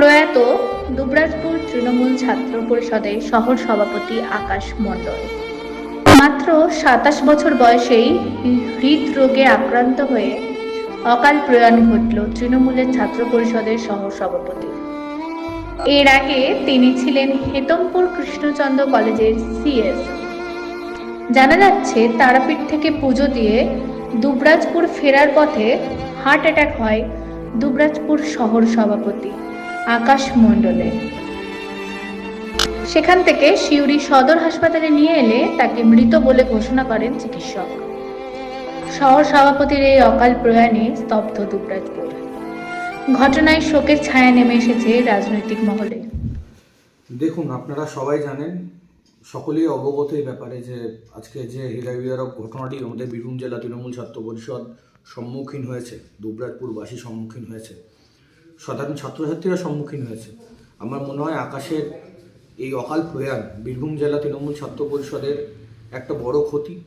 প্রয়াত দুবরাজপুর তৃণমূল ছাত্র পরিষদের শহর সভাপতি আকাশ মণ্ডল। মাত্র সাতাশ বছর বয়সেই হৃদরোগে আক্রান্ত হয়ে অকাল প্রয়াণ ঘটল তৃণমূলের ছাত্র পরিষদের শহর সভাপতি। এর আগে তিনি ছিলেন হেতমপুর কৃষ্ণচন্দ্র কলেজের সিএস। জানা যাচ্ছে, তারাপীঠ থেকে পুজো দিয়ে দুবরাজপুর ফেরার পথে হার্ট অ্যাটাক হয় দুবরাজপুর শহর সভাপতি। আকাশ মণ্ডলের সেখান থেকে সিউড়ি সদর হাসপাতালে নিয়ে এলে তাকে মৃত বলে ঘোষণা করেন চিকিৎসক। শহর সভাপতির এই অকাল প্রয়াণে স্তব্ধ দুবরাজপুর। ঘটনায় শোকের ছায়া নেমে এসেছে রাজনৈতিক মহলে। দেখুন, আপনারা সবাই জানেন, সকলেই অবগত এই ব্যাপারে যে আজকে যে হৃদয় বিদারক ঘটনাটি আমাদের বীরভূম জেলা তৃণমূল ছাত্র পরিষদ সম্মুখীন হয়েছে, দুবরাজপুরবাসী সম্মুখীন হয়েছে। সাধারণ ছাত্রছাত্রীরা সম্মুখীন হয়েছে। আমার মনে হয় আকাশের এই অকাল প্রয়াণ বীরভূম জেলা তৃণমূল ছাত্র পরিষদের একটা বড় ক্ষতি।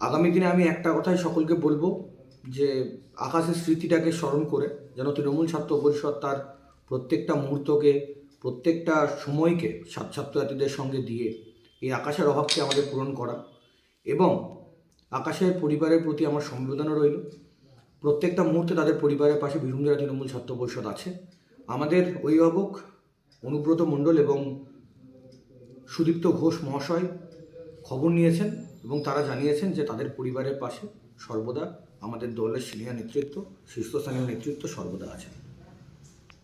আগামী দিনে আমি একটা কথাই সকলকে বলব যে, আকাশের স্মৃতিটাকে স্মরণ করে যেন তৃণমূল ছাত্র পরিষদ তার প্রত্যেকটা মুহূর্তকে, প্রত্যেকটা সময়কে ছাত্রছাত্রীদের সঙ্গে দিয়ে এই আকাশের অভাবকে আমাদের পূরণ করা। এবং আকাশের পরিবারের প্রতি আমার সংবেদনা রইল। প্রত্যেকটা মুহূর্তে তাদের পরিবারের পাশে বীরভূম জেলা তৃণমূল ছাত্র পরিষদ আছে। আমাদের অভিভাবক অনুব্রত মণ্ডল এবং সুদীপ্ত ঘোষ মহাশয় খবর নিয়েছেন এবং তারা জানিয়েছেন যে তাদের পরিবারের পাশে সর্বদা আমাদের দলের সিনিয়র নেতৃত্ব, শীর্ষস্থানীয় নেতৃত্ব সর্বদা আছে